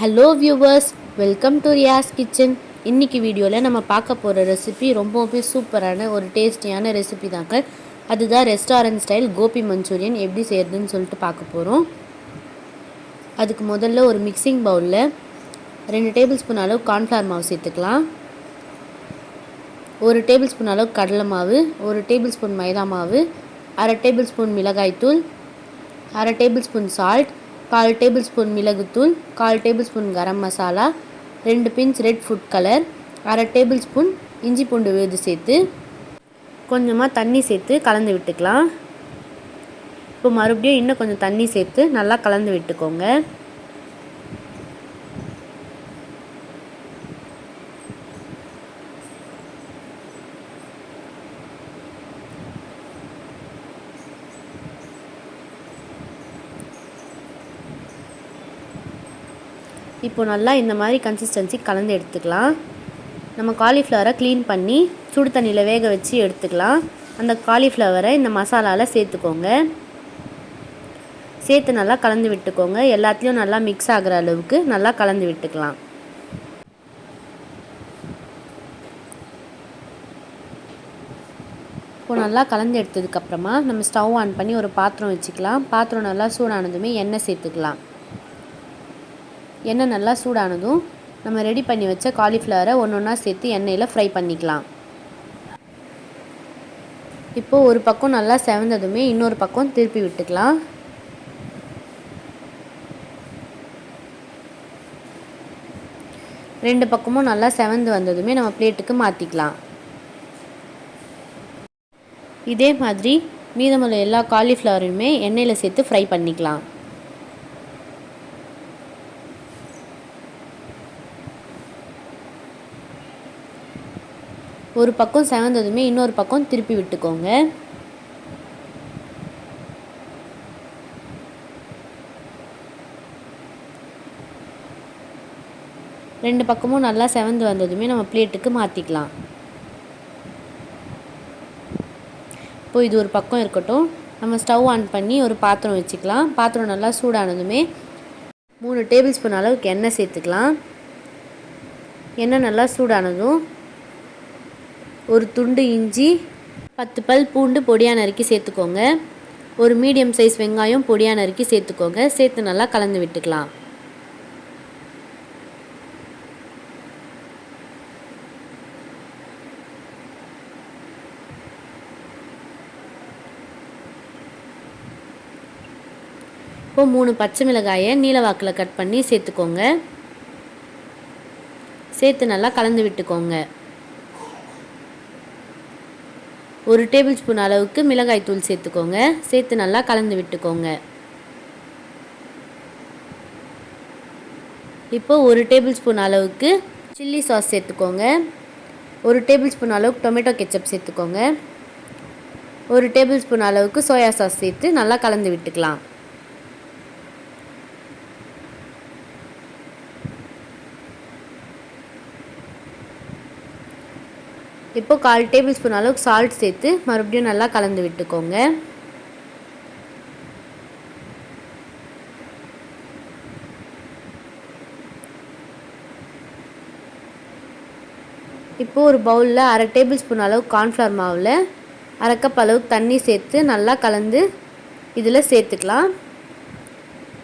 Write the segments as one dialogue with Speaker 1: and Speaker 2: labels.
Speaker 1: Hello viewers welcome to Riyas kitchen இன்னைக்கு வீடியோவில் நம்ம பார்க்க போகிற ரெசிபி ரொம்பவுமே சூப்பரான ஒரு டேஸ்டியான ரெசிபி தாங்க. அதுதான் ரெஸ்டாரண்ட் ஸ்டைல் கோபி மஞ்சூரியன் எப்படி செய்யறதுன்னு சொல்லிட்டு பார்க்க போகிறோம் அதுக்கு முதல்ல ஒரு மிக்சிங் பவுலில் ரெண்டு டேபிள் ஸ்பூன் அளவு கார்ன்ஃப்ளவர் மாவு சேர்த்துக்கலாம். ஒரு டேபிள் ஸ்பூன் அளவு கடலை மாவு ஒரு டேபிள் ஸ்பூன் மைதா மாவு அரை டேபிள் ஸ்பூன் மிளகாய்த்தூள் அரை டேபிள் ஸ்பூன் சால்ட் கால் டேபிள் ஸ்பூன் மிளகுத்தூள் கால் டேபிள் ஸ்பூன் கரம் மசாலா ரெண்டு பிஞ்ச் ரெட் ஃபுட் கலர் அரை டேபிள் ஸ்பூன் இஞ்சி பூண்டு விழுது சேர்த்து கொஞ்சமாக தண்ணி சேர்த்து கலந்து விட்டுக்கலாம். இப்போ மறுபடியும் இன்னும் கொஞ்சம் தண்ணி சேர்த்து நல்லா கலந்து விட்டுக்கோங்க. இப்போ நல்லா இந்த மாதிரி கன்சிஸ்டன்சி கலந்து எடுத்துக்கலாம். நம்ம காலிஃப்ளவரை க்ளீன் பண்ணி சுடு தண்ணியில் வேக வச்சு எடுத்துக்கலாம். அந்த காலிஃப்ளவரை இந்த மசாலாவில் சேர்த்துக்கோங்க. சேர்த்து நல்லா கலந்து விட்டுக்கோங்க. எல்லாத்துலேயும் நல்லா மிக்ஸ் ஆகிற அளவுக்கு நல்லா கலந்து விட்டுக்கலாம். இப்போ நல்லா கலந்து எடுத்ததுக்கப்புறமா நம்ம ஸ்டவ் ஆன் பண்ணி ஒரு பாத்திரம் வச்சுக்கலாம். பாத்திரம் நல்லா சூடானதுமே எண்ணெய் சேர்த்துக்கலாம். எண்ணெய் நல்லா சூடானதும் நம்ம ரெடி பண்ணி வச்ச காலிஃப்ளவரை ஒன்று ஒன்றா சேர்த்து எண்ணெயில் ஃப்ரை பண்ணிக்கலாம். இப்போது ஒரு பக்கம் நல்லா செவந்ததுமே இன்னொரு பக்கம் திருப்பி விட்டுக்கலாம். ரெண்டு பக்கமும் நல்லா செவந்து வந்ததுமே நம்ம பிளேட்டுக்கு மாற்றிக்கலாம் இதே மாதிரி மீதமுள்ள எல்லா காலிஃப்ளவரையுமே எண்ணெயில் சேர்த்து ஃப்ரை பண்ணிக்கலாம். ஒரு பக்கம் செவந்ததுமே இன்னொரு பக்கம் திருப்பி விட்டுக்கோங்க. ரெண்டு பக்கமும் நல்லா செவந்து வந்ததுமே நம்ம பிளேட்டுக்கு மாற்றிக்கலாம் இப்போ இது ஒரு பக்கம் இருக்கட்டும். நம்ம ஸ்டவ் ஆன் பண்ணி ஒரு பாத்திரம் வச்சுக்கலாம். பாத்திரம் நல்லா சூடானதுமே மூணு டேபிள் ஸ்பூன் அளவுக்கு எண்ணெய் சேர்த்துக்கலாம். எண்ணெய் நல்லா சூடானதும் ஒரு துண்டு இஞ்சி பத்து பல் பூண்டு பொடியாக நறுக்கி சேர்த்துக்கோங்க. ஒரு மீடியம் சைஸ் வெங்காயம் பொடியாக நறுக்கி சேர்த்துக்கோங்க. சேர்த்து நல்லா கலந்து விட்டுக்கலாம். இப்போ மூணு பச்சை மிளகாயை நீலவாக்கில் கட் பண்ணி சேர்த்துக்கோங்க. சேர்த்து நல்லா கலந்து விட்டுக்கோங்க. ஒரு டேபிள் ஸ்பூன் அளவுக்கு மிளகாய் தூள் சேர்த்துக்கோங்க. சேர்த்து நல்லா கலந்து விட்டுக்கோங்க. இப்போ ஒரு டேபிள் ஸ்பூன் அளவுக்கு சில்லி சாஸ் சேர்த்துக்கோங்க. ஒரு டேபிள் ஸ்பூன் அளவுக்கு டொமேட்டோ கெச்சப் சேர்த்துக்கோங்க. ஒரு டேபிள் ஸ்பூன் அளவுக்கு சோயா சாஸ் சேர்த்து நல்லா கலந்து விட்டுக்கலாம். இப்போ கால் டேபிள் ஸ்பூன் அளவுக்கு சால்ட் சேர்த்து மறுபடியும் நல்லா கலந்து விட்டுக்கோங்க. இப்போது ஒரு பவுலில் அரை டேபிள் ஸ்பூன் அளவு கார்ன்ஃப்ளவர் மாவில் அரைக்கப் அளவுக்கு தண்ணி சேர்த்து நல்லா கலந்து இதில் சேர்த்துக்கலாம்.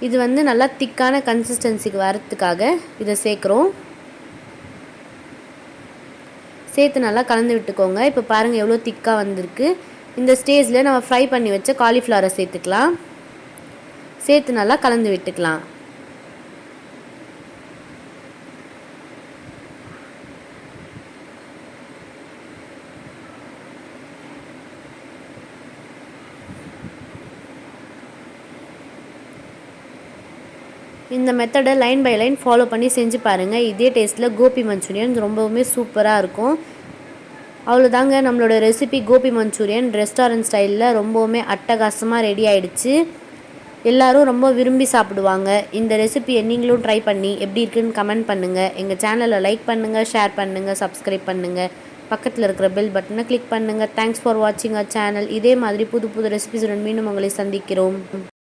Speaker 1: இது வந்து நல்லா திக்கான கன்சிஸ்டன்சிக்கு வரத்துக்காக இதை சேர்க்குறோம். சேர்த்து நல்லா கலந்து விட்டுக்கோங்க. இப்போ பாருங்கள் எவ்வளோ திக்காக வந்திருக்கு. இந்த ஸ்டேஜில் நம்ம ஃப்ரை பண்ணி வச்ச காலிஃப்ளவரை சேர்த்துக்கலாம். சேர்த்து நல்லா கலந்து விட்டுக்கலாம். இந்த மெத்தடை லைன் பை லைன் ஃபாலோ பண்ணி செஞ்சு பாருங்கள் இதே டேஸ்ட்டில் கோபி மஞ்சூரியன் ரொம்பவுமே சூப்பராக இருக்கும். அவ்வளோதாங்க நம்மளோட ரெசிபி கோபி மஞ்சூரியன் ரெஸ்டாரண்ட் ஸ்டைலில் ரொம்பவுமே அட்டகாசமாக ரெடி ஆகிடுச்சு எல்லோரும் ரொம்ப விரும்பி சாப்பிடுவாங்க. இந்த ரெசிபியை நீங்களும் ட்ரை பண்ணி எப்படி இருக்குன்னு கமெண்ட் பண்ணுங்கள் எங்கள் சேனலை லைக் பண்ணுங்கள் ஷேர் பண்ணுங்கள் சப்ஸ்கிரைப் பண்ணுங்கள் பக்கத்தில் இருக்கிற பெல் பட்டனை கிளிக் பண்ணுங்கள் தேங்க்ஸ் ஃபார் வாட்சிங் அ சேனல் இதே மாதிரி புது புது ரெசிபிஸுடன் மீண்டும் உங்களை சந்திக்கிறோம்.